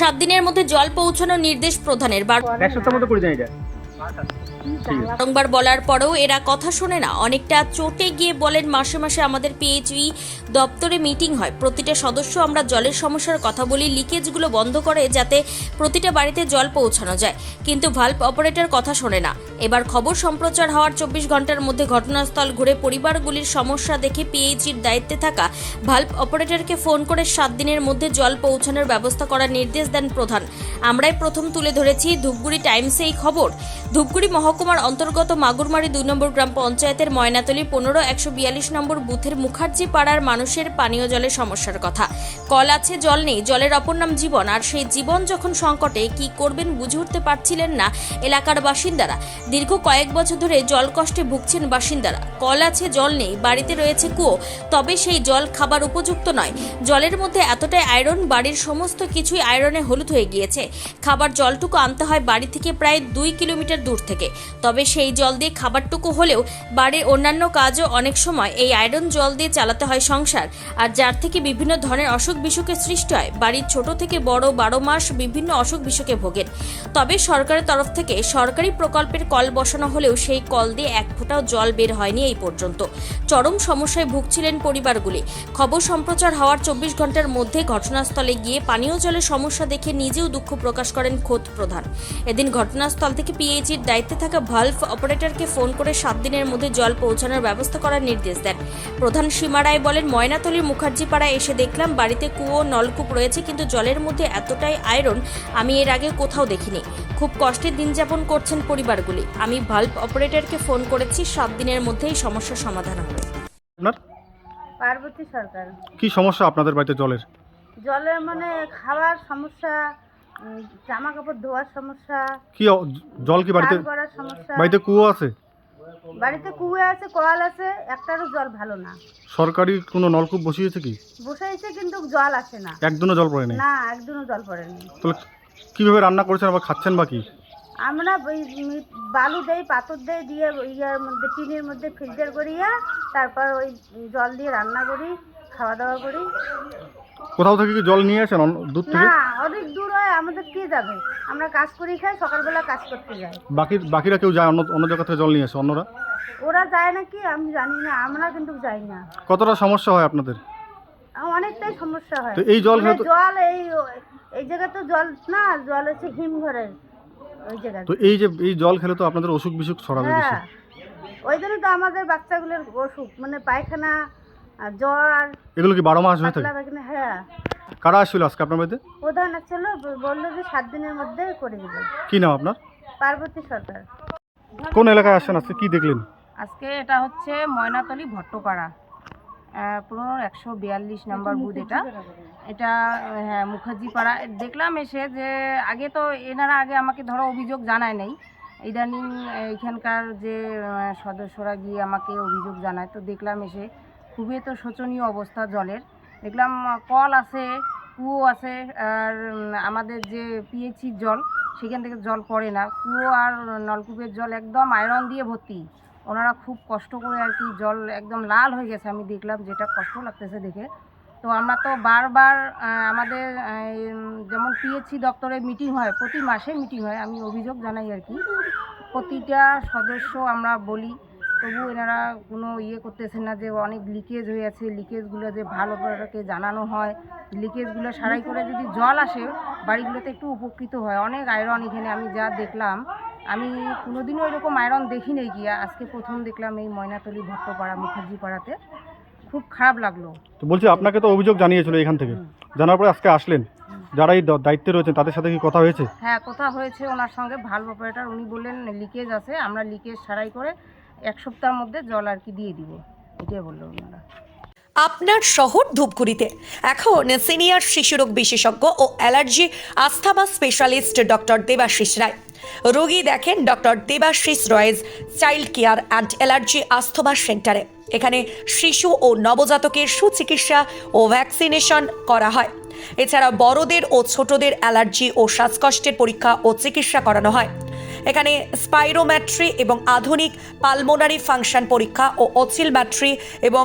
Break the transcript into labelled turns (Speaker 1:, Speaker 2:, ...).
Speaker 1: সাত দিনের মধ্যে জল পৌঁছানোর নির্দেশ প্রধানের। বার
Speaker 2: এক সপ্তাহের মধ্যে করে দেন এটা।
Speaker 1: বারংবার বলার পরেও এরা কথা শোনে না। অনেকটা চটে গিয়ে বলেন, মাসে মাসে আমাদের পিএইচই দপ্তরে মিটিং হয়। প্রতিটা সদস্য আমরা জলের সমস্যার কথা বলি, লিকেজগুলো বন্ধ করে যাতে প্রতিটা বাড়িতে জল পৌঁছানো যায়। কিন্তু ভাল্ব অপারেটর কথা শোনে না। এবার খবর সম্প্রচার হওয়ার চব্বিশ ঘণ্টার মধ্যে ঘটনাস্থল ঘুরে পরিবারগুলির সমস্যা দেখে পিএইচির দায়িত্বে থাকা ভাল্ব অপারেটরকে ফোন করে সাত দিনের মধ্যে জল পৌঁছানোর ব্যবস্থা করার নির্দেশ দেন প্রধান। আমরাই প্রথম তুলে ধরেছি ধূপগুড়ি টাইমসে এই খবর। ধূপগুড়ি মহকুমার অন্তর্গত মাগুরমারি দুই নম্বর গ্রাম পঞ্চায়েতের ময়নাতলী পনেরো, একশো বিয়াল্লিশ নম্বর বুথের মুখার্জি পাড়ার মানুষের পানীয় জলের সমস্যার কথা। কল আছে, জল নেই, জলের অপর নাম জীবন। আর সেই জীবন যখন সংকটে, কি করবেন বুঝে উঠতে পারছিলেন না এলাকার বাসিন্দারা। দীর্ঘ কয়েক বছর ধরে জল কষ্টে ভুগছেন বাসিন্দারা। কল আছে, জল নেই, বাড়িতে রয়েছে কুয়ো। তবে সেই জল খাবার উপযুক্ত নয়। জলের মধ্যে এতটাই আয়রন, বাড়ির সমস্ত কিছুই আয়রনে হলুদ হয়ে গিয়েছে। খাবার জলটুকু আনতে হয় বাড়ি থেকে প্রায় দুই কিলোমিটার দূর থেকে। তবে সেই জল দিয়ে খাবারটুকু হলেও বাড়ির অন্যান্য কাজও অনেক সময় এই আয়রন জল দিয়ে চালাতে হয় সংসার। আর যার থেকে বিভিন্ন ধরনের অসুখ বিসুখের সৃষ্টি হয়, বাড়ির ছোট থেকে বড় বারো মাস বিভিন্ন অসুখ বিসুখে ভোগেন তবে সরকারের তরফ থেকে সরকারি প্রকল্পের কল বসানো হলেও সেই কল দিয়ে এক ফোঁটাও জল বের হয়নি এই পর্যন্ত। চরম সমস্যায় ভুগছিলেন পরিবারগুলি। খবর সম্প্রচার হওয়ার চব্বিশ ঘণ্টার মধ্যে ঘটনাস্থলে গিয়ে পানীয় জলের সমস্যা দেখে নিজেও দুঃখ প্রকাশ করেন খোদ প্রধান। এদিন ঘটনাস্থল থেকে পিএইচির দায়িত্বে থাকা ভালভ অপারেটরকে ফোন করে সাত দিনের মধ্যে জল পৌঁছানোর ব্যবস্থা করার নির্দেশ দেন। প্রধান সীমা রায় বলেন ময়নাতলির মুখার্জি পাড়ায় এসে দেখলাম বাড়িতে কুয়ো নলকূপ রয়েছে কিন্তু জলের মধ্যে এতটাই আয়রন আমি এর আগে কোথাও দেখিনি। খুব কষ্টে দিন যাপন করছেন পরিবারগুলি। আমি ভালভ অপারেটরকে ফোন করেছি সাত দিনের মধ্যেই সমস্যার সমাধান হবে।
Speaker 2: আপনার?
Speaker 3: পার্বতী সরকার।
Speaker 2: কি সমস্যা আপনাদের বাড়িতে জলের?
Speaker 3: জলের মানে খাওয়ার সমস্যা জামা কাপড় ধোয়ার সমস্যা
Speaker 2: কি জল কি বাড়িতে
Speaker 3: করার সমস্যা।
Speaker 2: বাড়িতে কুয়ো আছে?
Speaker 3: বাড়িতে কুয়ে আছে কল আছে একটারও জল ভালো না।
Speaker 2: সরকারি কোনো নলকূপ বসিয়েছে কি?
Speaker 3: বসাইছে কিন্তু জল আসে না।
Speaker 2: একদিনও জল পড়ে নেই
Speaker 3: না একদিনও জল পড়েনি।
Speaker 2: তাহলে কীভাবে রান্না করেছেন আবার খাচ্ছেন বা কি?
Speaker 3: আমরা ওই বালু দেই পাথর দেই দিয়ে ইয়ার মধ্যে টিনের মধ্যে ফিল্টার করিয়া তারপর ওই জল দিয়ে রান্না করি খাওয়া দাওয়া করি।
Speaker 2: কোথাও থেকে কি জল নিয়ে আসেন? দূর থেকে?
Speaker 3: না অনেক দূর হয় আমাদের কে যাবে? আমরা কাজ করি খাই সকালবেলা কাজ করতে যাই।
Speaker 2: বাকি বাকিরা কেউ যায় অন্য অন্য জায়গা থেকে জল নিয়ে আসে অন্যরা?
Speaker 3: ওরা যায় না কি আমি জানি না আমরা কিন্তু যাই না।
Speaker 2: কতটা সমস্যা হয় আপনাদের?
Speaker 3: অনেকটাই সমস্যা হয়।
Speaker 2: তো এই জল
Speaker 3: মানে জল এই এই জায়গা তো জল না জল হচ্ছে হিমঘরের ওই জায়গা
Speaker 2: তো এই যে এই জল খেলে তো আপনাদের অসুখ বিসুখ ছড়াবে বেশি।
Speaker 3: হ্যাঁ ওই জন্য তো আমাদের বাচ্চাগুলোর অসুখ মানে পায়খানা আর জ্বর
Speaker 2: এগুলো কি বারো মাস হয়ে
Speaker 3: পাতলা
Speaker 2: থাকে
Speaker 3: পায়খানা হ্যাঁ।
Speaker 2: কারা আসছিল আজকে আপনার বাড়িতে?
Speaker 3: প্রধান ছিল বলল যে সাত দিনের মধ্যে করে দেবে।
Speaker 2: কি নাম আপনার?
Speaker 3: পার্বতী সরকার।
Speaker 2: কোন এলাকায় আসছেন আজকে? কি দেখলেন?
Speaker 4: আজকে এটা হচ্ছে ময়নাতলি ভট্টপাড়া। পনেরো একশো বিয়াল্লিশ নাম্বার বুথ এটা। এটা হ্যাঁ মুখার্জি পাড়া দেখলাম এসে যে আগে তো এনারা আগে আমাকে ধরো অভিযোগ জানায় নেই। ইদানিং এখানকার যে সদস্যরা গিয়ে আমাকে অভিযোগ জানায়। তো দেখলাম এসে খুবই তো শোচনীয় অবস্থা জলের। দেখলাম কল আছে, কুয়ো আছে, আর আমাদের যে পিএইচির জল, সেখান থেকে জল পড়ে না। কুয়ো আর নলকূপের জল একদম আয়রন দিয়ে ভর্তি। ওনারা খুব কষ্ট করে আর কি জল একদম লাল হয়ে গেছে। আমি দেখলাম যেটা কষ্ট লাগতেছে দেখে। তো আমরা তো বারবার আমাদের যেমন পিএইচসি দপ্তরে মিটিং হয়, প্রতি মাসে মিটিং হয়। আমি অভিযোগ জানাই আর কি। প্রতিটা সদস্য আমরা বলি তবু এনারা কোনো ইয়ে করতেছেন না যে অনেক লিকেজ হয়ে আছে লিকেজগুলো যে ভালো করে জানানো হয়। লিকেজগুলো সারাই করে যদি জল আসে বাড়িগুলোতে একটু উপকৃত হয়। অনেক আয়রন এখানে আমি যা দেখলাম আমি কোনোদিনও এরকম আয়রন দেখি নাই গিয়া। আজকে প্রথম দেখলাম এই ময়নাতলি ভট্টপাড়া মুখার্জি পাড়াতে খুব খারাপ লাগল।
Speaker 2: তো বলছি আপনাকে তো অভিযোগ জানিয়েছিল এখান থেকে। জানার পরে আজকে আসলেন। যারা এই দায়িত্বে রয়েছেন তাদের সাথে কি কথা হয়েছে?
Speaker 4: হ্যাঁ কথা হয়েছে ওনার সঙ্গে। ভালো অপারেটর উনি বললেন লিকেজ আছে। আমরা লিকেজ সারাই করে এক সপ্তাহের মধ্যে জল আর কি দিয়ে দিব। এটাই বলল ওনারা।
Speaker 5: আপনার শহর ধূপগুড়িতে। এখন সিনিয়র শিশুরোগ বিশেষজ্ঞ ও allergy asthma specialist doctor Debashis Roy. রোগী দেখেন doctor Debashis Roy's child care and allergy asthma সেন্টারে। এখানে শিশু ও নবজাতকের সুচিকিৎসা ও ভ্যাকসিনেশন করা হয়। এছাড়া বড়দের ও ছোটদের অ্যালার্জি ও শ্বাসকষ্টের পরীক্ষা ও চিকিৎসা করানো হয়। এখানে স্পাইরোম্যাট্রি এবং আধুনিক পালমোনারি ফাংশন পরীক্ষা ও অসিলম্যাট্রি এবং